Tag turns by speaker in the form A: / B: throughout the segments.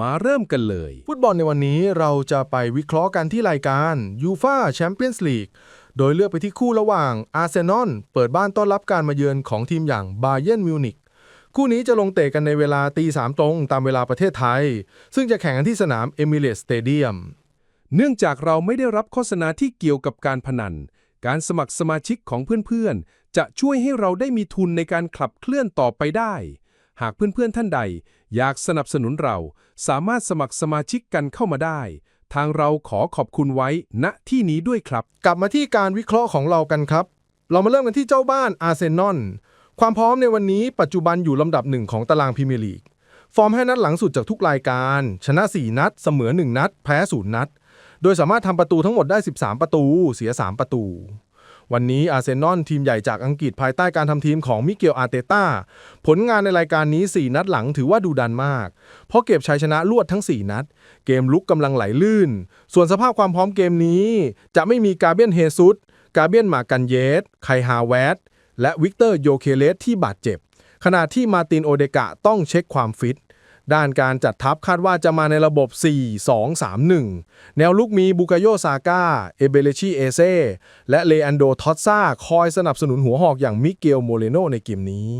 A: มาเริ่มกันเลย
B: ฟุตบอลในวันนี้เราจะไปวิเคราะห์กันที่รายการยูฟาแชมเปี้ยนส์ลีกโดยเลือกไปที่คู่ระหว่างอาร์เซนอลเปิดบ้านต้อนรับการมาเยือนของทีมอย่างบาเย r n m มิวนิกคู่นี้จะลงเตะกันในเวลาตีสามตรงตามเวลาประเทศไทย ซึ่งจะแข่งกันที่สนามเอมิเรตสเตเดียม
A: เนื่องจากเราไม่ได้รับโฆษณาที่เกี่ยวกับการพนัน การสมัครสมาชิกของเพื่อนๆ จะช่วยให้เราได้มีทุนในการขับเคลื่อนต่อไปได้ หากเพื่อนๆท่านใด อยากสนับสนุนเรา สามารถสมัครสมาชิกกันเข้ามาได้ ทางเราขอขอบคุณไว้ณที่นี้ด้วยครับ
B: กลับมาที่การวิเคราะห์ของเรากันครับ เรามาเริ่มกันที่เจ้าบ้านอาร์เซนอลความพร้อมในวันนี้ปัจจุบันอยู่ลำดับหนึ่งของตารางพรีเมียร์ลีก ฟอร์ม5นัดหลังสุดจากทุกรายการ ชนะ 4 นัด เสมอ 1 นัด แพ้ 0 นัด โดยสามารถทำประตูทั้งหมดได้ 13 ประตู เสีย 3 ประตู วันนี้อาร์เซนอลทีมใหญ่จากอังกฤษภายใต้การทำทีมของมิเกลอาร์เตต้า ผลงานในรายการนี้ 4 นัดหลังถือว่าดูดันมาก เพราะเก็บชัยชนะรวดทั้ง 4 นัด เกมลุกกำลังไหลลื่น ส่วนสภาพความพร้อมเกมนี้ จะไม่มีกาเบียนเฮซุสกาเบียนมากันเยสไคฮาแวตและวิกเตอร์โยเคเลสที่บาดเจ็บ ขณะที่มาตินโอเดกะต้องเช็คความฟิต ด้านการจัดทัพคาดว่าจะมาในระบบ 4-2-3-1 แนวลุกมีบุกาโยซาก้า เอเบเลชิเอเซและเลอันโดทอตซาคอยสนับสนุนหัวหอกอย่างมิเกลโมเรโนในเกมนี้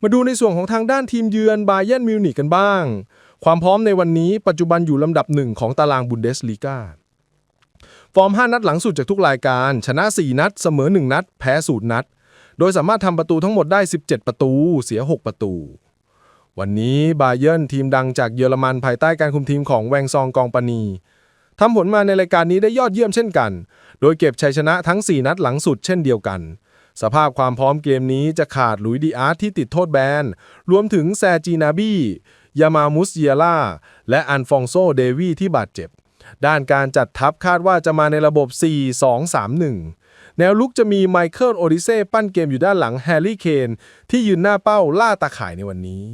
B: มาดูในส่วนของทางด้านทีมเยือนบาเย r n m มิวนิกกันบ้าง ความพร้อมในวันนี้ปัจจุบันอยู่ลำดับหนึ่งของตารางบุนเดสลีกาฟอร์ม 5 นัดหลังสุดจากทุกรายการ ชนะ 4 นัด เสมอ 1 นัด แพ้ 0 นัด โดยสามารถทำประตูทั้งหมดได้ 17 ประตู เสีย 6 ประตู วันนี้บาเยิร์นทีมดังจากเยอรมันภายใต้การคุมทีมของแวงซองกองปานีทำผลมาในรายการนี้ได้ยอดเยี่ยมเช่นกัน โดยเก็บชัยชนะทั้ง 4 นัดหลังสุดเช่นเดียวกัน สภาพความพร้อมเกมนี้จะขาดลุยดีอาร์ตที่ติดโทษแบน รวมถึงแซจีนาบี้ยามามุสเยล่า และอันฟองโซเดวีที่บาดเจ็บ ด้านการจัดทัพคาดว่าจะมาในระบบ 4-2-3-1 แนวลุกจะมีไมเคิลโอดิเซ่ปั้นเกมอยู่ด้านหลังแฮร์รี่เคนที่ยืนหน้าเป้าล่าตาข่ายในวันนี้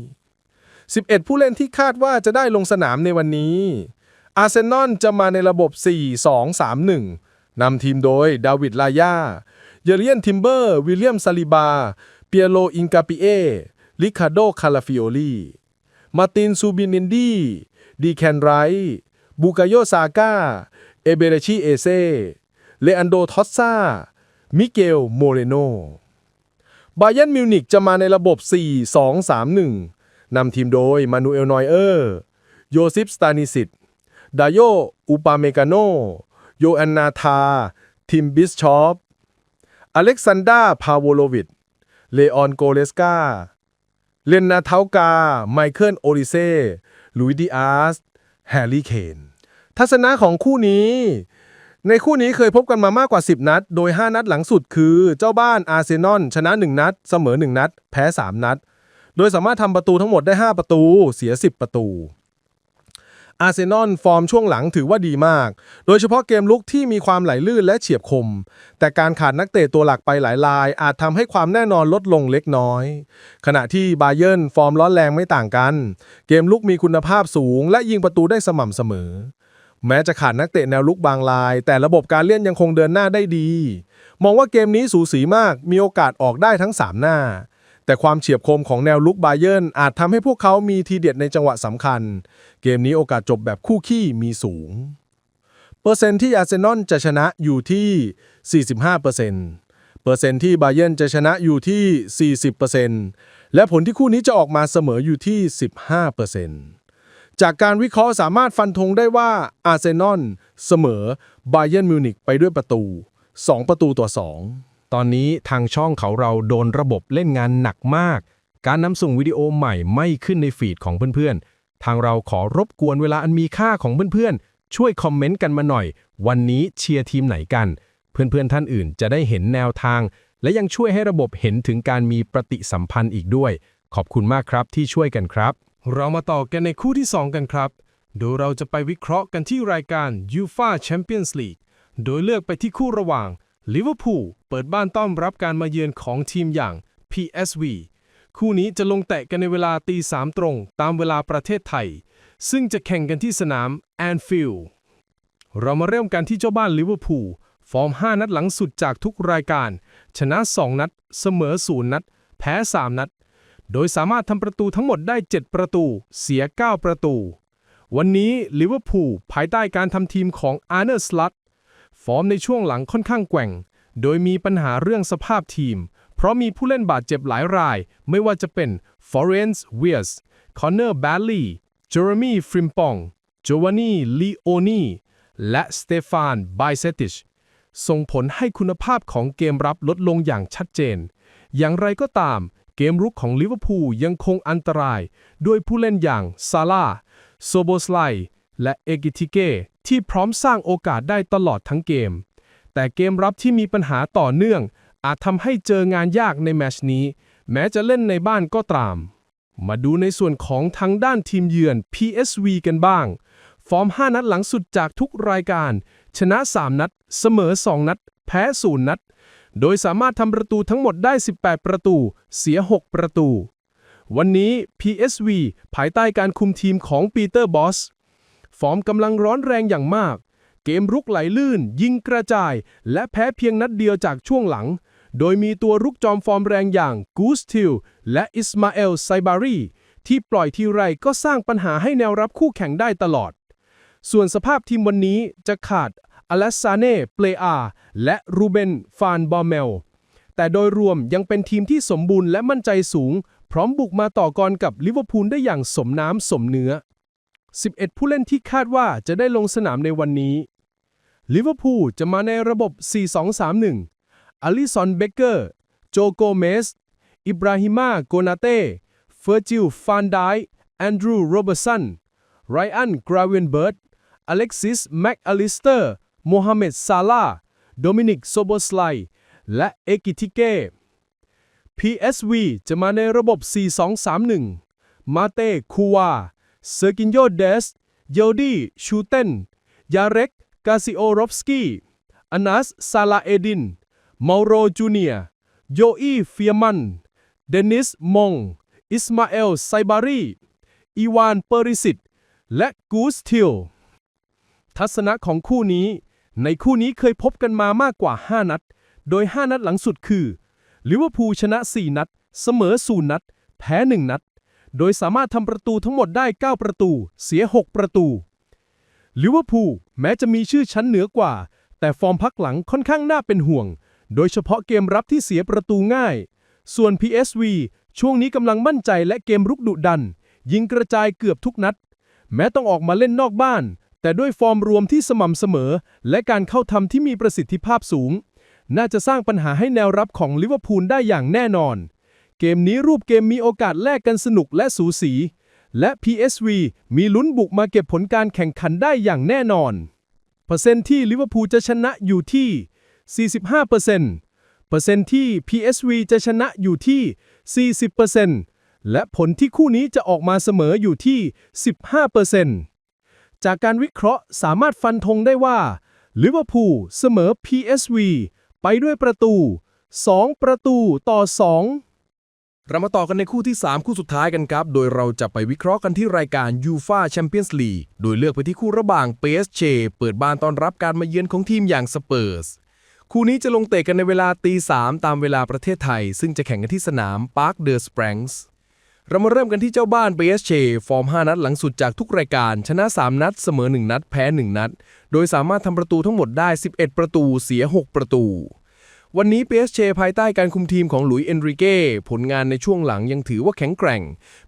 B: 11 ผู้เล่นที่คาดว่าจะได้ลงสนามในวันนี้ อาร์เซนอลจะมาในระบบ 4-2-3-1 นำทีมโดยดาวิดลายาเยเรียนทิมเบอร์ วิลเลียมซาลิบา เปียโลอิงกาปิเอริคาโด คาลาฟิโอลี มาร์ตินซูบินินดี ดีแคนไรบูกาโยซาก้า เอเบเรชิเอเซ เลอันโด ทอสซา มิเกล โมเรโนบาเย r n m มิวนิกจะมาในระบบ 4-2-3-1 นำทีมโดยมานูเอลนอยเออร์โยซิฟสตานิสิตดาโยอุปาเมกาโนโยแอนนาธา ทิมบิสชอปอเล็กซานดราพาโวโลวิชเลออนโกเลสกาเลนนาเทากา ไมเคิลโอริเซ่ลุยดิอาสแฮร์รี่เคนทัศนะของคู่นี้ ในคู่นี้เคยพบกันมามากกว่า 10 นัด โดย 5 นัดหลังสุดคือเจ้าบ้านอาร์เซนอลชนะ 1 นัด เสมอ 1 นัด แพ้ 3 นัด โดยสามารถทำประตูทั้งหมดได้ 5 ประตู เสีย 10 ประตู อาร์เซนอลฟอร์มช่วงหลังถือว่าดีมาก โดยเฉพาะเกมลุกที่มีความไหลลื่นและเฉียบคม แต่การขาดนักเตะตัวหลักไปหลายราย อาจทำให้ความแน่นอนลดลงเล็กน้อย ขณะที่บาเยิร์นฟอร์มร้อนแรงไม่ต่างกัน เกมลุกมีคุณภาพสูง และยิงประตูได้สม่ำเสมอ แม้จะขาดนักเตะแนวลุกบางราย แต่ระบบการเล่นยังคงเดินหน้าได้ดี มองว่าเกมนี้สูสีมากมีโอกาสออกได้ทั้ง 3 หน้า แต่ความเฉียบคมของแนวลุกบาเยิร์นอาจทำให้พวกเขามีทีเด็ดในจังหวะสำคัญ เกมนี้โอกาสจบแบบคู่ขี้มีสูง เปอร์เซ็นต์ที่อาร์เซนอลจะชนะอยู่ที่ 45%เปอร์เซ็นต์เปอร์เซ็นต์ที่บาเยิร์นจะชนะอยู่ที่ 40%และผลที่คู่นี้จะออกมาเสมออยู่ที่ 15%จากการวิเคราะห์สามารถฟันธงได้ว่าอาร์เซนอลเสมอบาเยิร์นมิวนิกไปด้วยประตู 2 ประตูต่อ 2
A: ตอนนี้ทางช่องเขาเราโดนระบบเล่นงานหนักมาก การนำส่งวิดีโอใหม่ไม่ขึ้นในฟีดของเพื่อนๆ ทางเราขอรบกวนเวลาอันมีค่าของเพื่อนๆ ช่วยคอมเมนต์กันมาหน่อย วันนี้เชียร์ทีมไหนกัน เพื่อนๆท่านอื่นจะได้เห็นแนวทาง และยังช่วยให้ระบบเห็นถึงการมีปฏิสัมพันธ์อีกด้วย ขอบคุณมากครับที่ช่วยกันครับ เรามาต่อกันในคู่ที่ 2 กันครับ
C: โดยเราจะไปวิเคราะห์กันที่รายการ UEFA Champions League โดยเลือกไปที่คู่ระหว่าง ลิเวอร์พูลเปิดบ้านต้อนรับการมาเยือนของทีมอย่าง PSV คู่นี้จะลงแตะกันในเวลาตีสามตรงตามเวลาประเทศไทย ซึ่งจะแข่งกันที่สนาม Anfield เรามาเริ่มกันที่เจ้าบ้านลิเวอร์พูลฟอร์ม 5 นัดหลังสุดจากทุกรายการ ชนะ 2 นัด เสมอ 0 นัด แพ้ 3 นัด โดยสามารถทำประตูทั้งหมดได้ 7 ประตู เสีย 9 ประตู วันนี้ลิเวอร์พูลภายใต้การทำทีมของอาร์เนอร์สลัต อร์มในช่วงหลังค่อนข้างแกว่ง โดยมีปัญหาเรื่องสภาพทีม เพราะมีผู้เล่นบาดเจ็บหลายราย ไม่ว่าจะเป็นฟอเรนซ์เวียสคอนเนอร์แบลลีเจอร์มีฟริมปองโจวานีลีโอนีและสเตฟานไบเซติชส่งผลให้คุณภาพของเกมรับลดลงอย่างชัดเจน อย่างไรก็ตาม เกมรุกของลิเวอร์พูลยังคงอันตราย ด้วยผู้เล่นอย่างซาลาโซโบสไลและเอกิทิเก ที่พร้อมสร้างโอกาสได้ตลอดทั้งเกม แต่เกมรับที่มีปัญหาต่อเนื่อง อาจทำให้เจองานยากในแมชนี้ แม้จะเล่นในบ้านก็ตาม มาดูในส่วนของทางด้านทีมเยือน PSV กันบ้าง ฟอร์ม 5 นัดหลังสุดจากทุกรายการ ชนะ 3 นัด เสมอ 2 นัด แพ้ 0 นัด โดยสามารถทำประตูทั้งหมดได้ 18 ประตู เสีย 6 ประตูวันนี้ PSV ภายใต้การคุมทีมของปีเตอร์บอส ฟอร์มกำลังร้อนแรงอย่างมาก เกมรุกไหลลื่น ยิงกระจาย และแพ้เพียงนัดเดียวจากช่วงหลัง โดยมีตัวรุกจอมฟอร์มแรงอย่างกูสทิลและอิสมาเอลไซบารีที่ปล่อยทีไรก็สร้างปัญหาให้แนวรับคู่แข่งได้ตลอด ส่วนสภาพทีมวันนี้จะขาดอเลสซาเน่ เปลอา และรูเบน ฟานบอร์เมล แต่โดยรวมยังเป็นทีมที่สมบูรณ์และมั่นใจสูง พร้อมบุกมาต่อกรกับลิเวอร์พูลได้อย่างสมน้ำสมเนื้อ 11 ผู้เล่นที่คาดว่าจะได้ลงสนามในวันนี้ ลิเวอร์พูลจะมาในระบบ 4-2-3-1 อลิซอนเบเกอร์ โจโกเมส อิบราฮิมา โกนาเต้ เฟอร์จิล ฟานไดแอนดรูโรเบอร์สัน ไรอัน กราเวนเบิร์ต อเล็กซิส แม็กอลิสเตอร์ โมฮัมเหม็ด ซาลา โดมินิก โซโบสไล และเอกิทิเก้ PSV จะมาในระบบ 4-2-3-1 มาเต้ คูวา เซอร์กินโยเดส เยลดีชูเตน ยาเร็ก กาซิโอรอฟสกี้อนัส ซาลาเอดินมาโรจูเนีย โยอีเฟียมัน เดนิส มง อิสมาเอล ไซบารี อีวาน เปอริสิต และกูสทิล ทัศนะของคู่นี้ ในคู่นี้เคยพบกันมามากกว่า 5 นัด โดย 5 นัดหลังสุดคือลิเวอร์พูลชนะ 4 นัด เสมอ 0 นัด แพ้ 1 นัด โดยสามารถทำประตูทั้งหมดได้ 9 ประตู เสีย 6 ประตูลิเวอร์พูลแม้จะมีชื่อชั้นเหนือกว่า แต่ฟอร์มพักหลังค่อนข้างน่าเป็นห่วง โดยเฉพาะเกมรับที่เสียประตูง่าย ส่วน PSV ช่วงนี้กำลังมั่นใจและเกมรุกดุดัน ยิงกระจายเกือบทุกนัด แม้ต้องออกมาเล่นนอกบ้าน แต่ด้วยฟอร์มรวมที่สม่ำเสมอ และการเข้าทำที่มีประสิทธิภาพสูง น่าจะสร้างปัญหาให้แนวรับของลิเวอร์พูลได้อย่างแน่นอน เกมนี้รูปเกมมีโอกาสแลกกันสนุกและสูสี และ PSV มีลุ้นบุกมาเก็บผลการแข่งขันได้อย่างแน่นอน เปอร์เซ็นต์ที่ลิเวอร์พูลจะชนะอยู่ที่ 45%เปอร์เซ็นต์เปอร์เซ็นต์ที่ PSV จะชนะอยู่ที่ 40%และผลที่คู่นี้จะออกมาเสมออยู่ที่ 15%จากการวิเคราะห์สามารถฟันธงได้ว่าลิเวอร์พูลเสมอ PSV ไปด้วยประตู 2 ประตูต่อ 2
A: เรามาต่อกันในคู่ที่ 3 คู่สุดท้ายกันครับ โดยเราจะไปวิเคราะห์กันที่รายการ UEFA Champions League โดยเลือกไปที่คู่ระหว่าง PSG เชเปิดบ้านต้อนรับการมาเยือนของทีมอย่างสเปอร์สคู่นี้จะลงเตะกันในเวลาตีสามตามเวลาประเทศไทย ซึ่งจะแข่งกันที่สนาม Park de Springs เรามาเริ่มกันที่เจ้าบ้าน PSG ฟอร์ม 5 นัดหลังสุดจากทุกรายการ ชนะ 3 นัด เสมอ 1 นัด แพ้ 1 นัด โดยสามารถทำประตูทั้งหมดได้ 11 ประตู เสีย 6 ประตู วันนี้ PSG ภายใต้การคุมทีมของหลุยส์เอนริเก้ผลงานในช่วงหลังยังถือว่าแข็งแกร่ง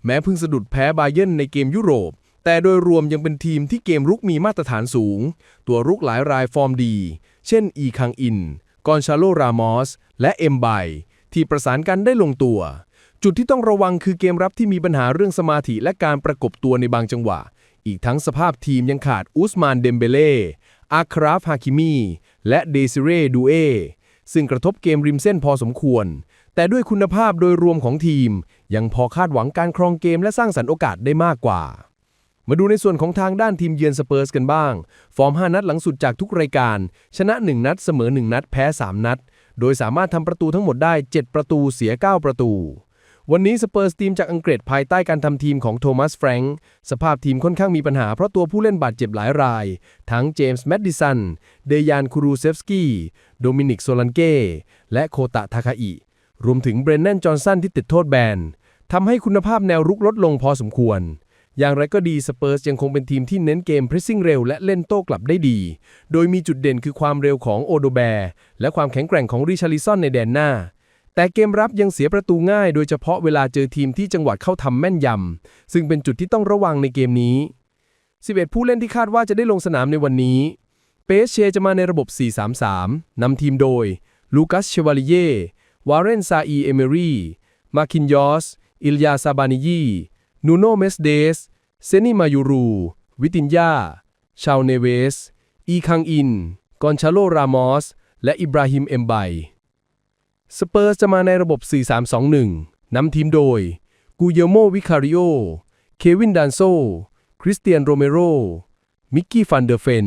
A: แม้เพิ่งสะดุดแพ้บาเยิร์นในเกมยุโรป แต่โดยรวมยังเป็นทีมที่เกมรุกมีมาตรฐานสูง ตัวรุกหลายรายฟอร์มดี เช่นอีคังอิน กอนชาโลรามอส และเอ็มไบที่ประสานกันได้ลงตัว จุดที่ต้องระวังคือเกมรับที่มีปัญหาเรื่องสมาธิและการประกบตัวในบางจังหวะ อีกทั้งสภาพทีมยังขาดอุสมานเดมเบเล่อาคราฟฮาคิมีและเดซิเร่ดูเอ ซึ่งกระทบเกมริมเส้นพอสมควร แต่ด้วยคุณภาพโดยรวมของทีม ยังพอคาดหวังการครองเกมและสร้างสรรค์โอกาสได้มากกว่า
D: มาดูในส่วนของทางด้านทีมเยือนสเปอร์สกันบ้าง ฟอร์ม 5 นัดหลังสุดจากทุกรายการ ชนะ 1 นัด เสมอ 1 นัด แพ้ 3 นัด โดยสามารถทำประตูทั้งหมดได้ 7 ประตูเสีย 9 ประตู วันนี้สเปอร์สทีมจากอังกฤษภายใต้การทำทีมของโทมัสแฟรงค์สภาพทีมค่อนข้างมีปัญหาเพราะตัวผู้เล่นบาดเจ็บหลายราย ทั้งเจมส์แมดดิสัน เดยานคูรูเซฟสกี้ โดมินิกโซลันเก้ และโคตะทาคาอิ รวมถึงเบรนแนนจอห์นสันที่ติดโทษแบนทำให้คุณภาพแนวรุกลดลงพอสมควร อย่างไรก็ดีสเปอร์สยังคงเป็นทีมที่เน้นเกมพรสซิ่งเร็วและเล่นโต้กลับได้ดี โดยมีจุดเด่นคือความเร็วของโอโดแบร์และความแข็งแกร่งของริชาลิซอนในแดนหน้า แต่เกมรับยังเสียประตูง่าย โดยเฉพาะเวลาเจอทีมที่จังหวะเข้าทำแม่นยำ ซึ่งเป็นจุดที่ต้องระวังในเกมนี้ 11 ผู้เล่นที่คาดว่าจะได้ลงสนามในวันนี้ เปเชจะมาในระบบ 4-3-3 นำทีมโดย ลูคัสเชวาลิเย่ วาเรนซาอีเอเมรีมาคินยอส อิลยาซาบานิยีนูโนเมสเดส เซนิมายูรู วิตินยา ชาวเนเวส อีคังอิน กอนชาโลรามอส และอิบราฮิมเอมไบ สเปอร์สจะมาในระบบ 4-3-2-1 นำทีมโดย กูเยโมวิคาริโอ เควินดานโซ คริสเตียนโรเมโร มิกกี้ฟันเดอร์เฟน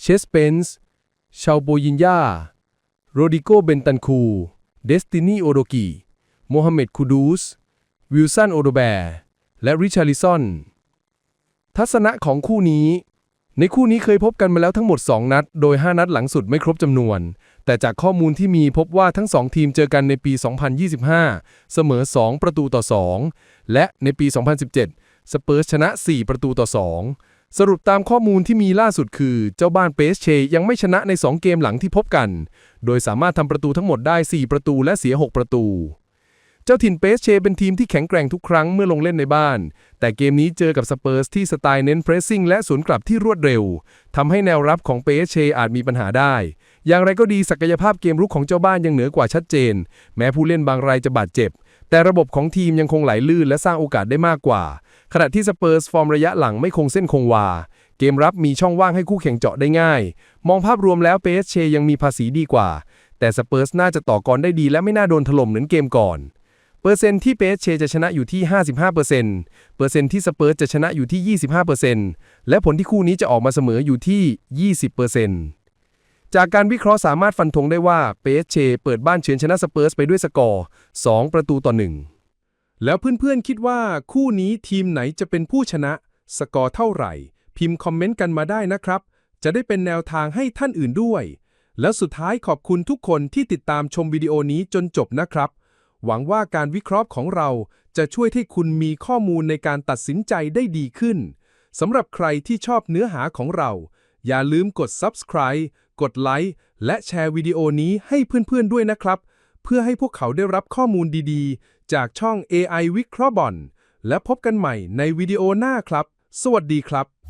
D: เชสเปนส์ชาวโบยินยาโรดิโกเบนตันคู เดสตินีโอโดกิโมฮัมเหม็ดคูดูส วิลสันโอโดแบร์และริชาริซอน ทัศนะของคู่นี้ ในคู่นี้เคยพบกันมาแล้วทั้งหมด 2 นัด โดย 5 นัดหลังสุดไม่ครบจำนวน แต่จากข้อมูลที่มีพบว่าทั้ง 2 ทีมเจอกันในปี 2025 เสมอ 2 ประตูต่อ 2 และในปี 2017 สเปอร์ชนะ 4 ประตูต่อ 2 สรุปตามข้อมูลที่มีล่าสุดคือ เจ้าบ้านเปสเชยังไม่ชนะใน 2 เกมหลังที่พบกัน โดยสามารถทำประตูทั้งหมดได้ 4 ประตูและเสีย 6 ประตู เจ้าถิ่นเปสเชเป็นทีมที่แข็งแกร่งทุกครั้งเมื่อลงเล่นในบ้าน แต่เกมนี้เจอกับสเปอร์สที่สไตล์เน้นเพรสซิ่งและสวนกลับที่รวดเร็วทำให้แนวรับของเปสเชอาจมีปัญหาได้ อย่างไรก็ดีศักยภาพเกมรุกของเจ้าบ้านยังเหนือกว่าชัดเจน แม้ผู้เล่นบางรายจะบาดเจ็บ แต่ระบบของทีมยังคงไหลลื่นและสร้างโอกาสได้มากกว่า ขณะที่สเปอร์สฟอร์มระยะหลังไม่คงเส้นคงวาเกมรับมีช่องว่างให้คู่แข่งเจาะได้ง่าย มองภาพรวมแล้วเปสเชยังมีภาษีดีกว่า แต่สเปอร์สน่าจะต่อกรได้ดีและไม่น่าโดนถล่มเหมือนเกมก่อน เปอร์เซ็นต์ที่เปสเชจะชนะอยู่ที่ 55%เปอร์เซ็นต์เปอร์เซ็นต์ที่สเปอร์จะชนะอยู่ที่ 25%และผลที่คู่นี้จะออกมาเสมออยู่ที่ 20%จากการวิเคราะห์สามารถฟันธงได้ว่าเปสเชเปิดบ้านเฉือนชนะสเปอร์สไปด้วยสกอร์ 2 ประตูต่อ 1
A: แล้วเพื่อนๆคิดว่าคู่นี้ทีมไหนจะเป็นผู้ชนะ สกอร์เท่าไหร่ พิมพ์คอมเมนต์กันมาได้นะครับ จะได้เป็นแนวทางให้ท่านอื่นด้วย แล้วสุดท้ายขอบคุณทุกคนที่ติดตามชมวิดีโอนี้จนจบนะครับ หวังว่าการวิเคราะห์ของเราจะช่วยให้คุณมีข้อมูลในการตัดสินใจได้ดีขึ้น สำหรับใครที่ชอบเนื้อหาของเรา อย่าลืมกด subscribe กดไลค์และแชร์วิดีโอนี้ให้เพื่อนๆด้วยนะครับ เพื่อให้พวกเขาได้รับข้อมูลดีๆ จากช่อง AI วิเคราะห์บอลและพบกันใหม่ในวิดีโอหน้าครับ สวัสดีครับ